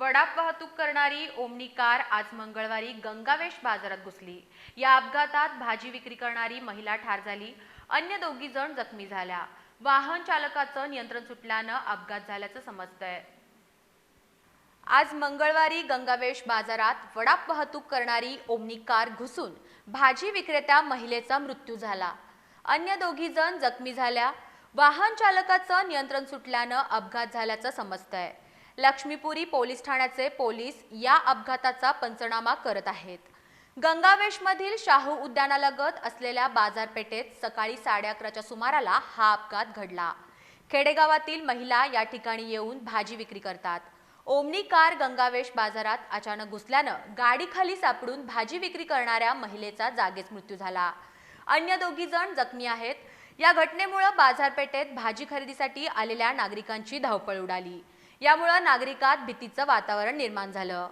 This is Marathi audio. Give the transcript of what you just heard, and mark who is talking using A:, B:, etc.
A: वडाप वाहतूक करणारी ओमनी कार आज मंगळवारी गंगावेश बाजारात घुसली. या अपघातात भाजी विक्री करणारी महिला ठार झाली. अन्य दोघी जण जखमी झाल्या. वाहन चालकाचं नियंत्रण सुटल्यानं अपघात झाल्याचं समजतंय. आज मंगळवारी गंगावेश बाजारात वडाप वाहतूक करणारी ओमनी कार घुसून भाजी विक्रेत्या महिलेचा मृत्यू झाला. अन्य दोघी जण जखमी झाल्या. वाहन चालकाचं नियंत्रण सुटल्यानं अपघात झाल्याचं समजतंय. लक्ष्मीपुरी पोलीस ठाण्याचे पोलीस या अपघाताचा पंचनामा करत आहेत. गंगावेशमधील शाहू उद्यानालगत असलेल्या बाजारपेठेत सकाळी साडे अकराच्या सुमाराला हा अपघात घडला. खेडेगावातील महिला या ठिकाणी येऊन भाजी विक्री करतात. ओमनी कार गंगावेश बाजारात अचानक घुसल्यानं गाडीखाली सापडून भाजी विक्री करणाऱ्या महिलेचा जागेच मृत्यू झाला. अन्य दोघी जण जखमी आहेत. या घटनेमुळे बाजारपेठेत भाजी खरेदीसाठी आलेल्या नागरिकांची धावपळ उडाली. यामुळे नागरिकात भीतीचं वातावरण निर्माण झालं.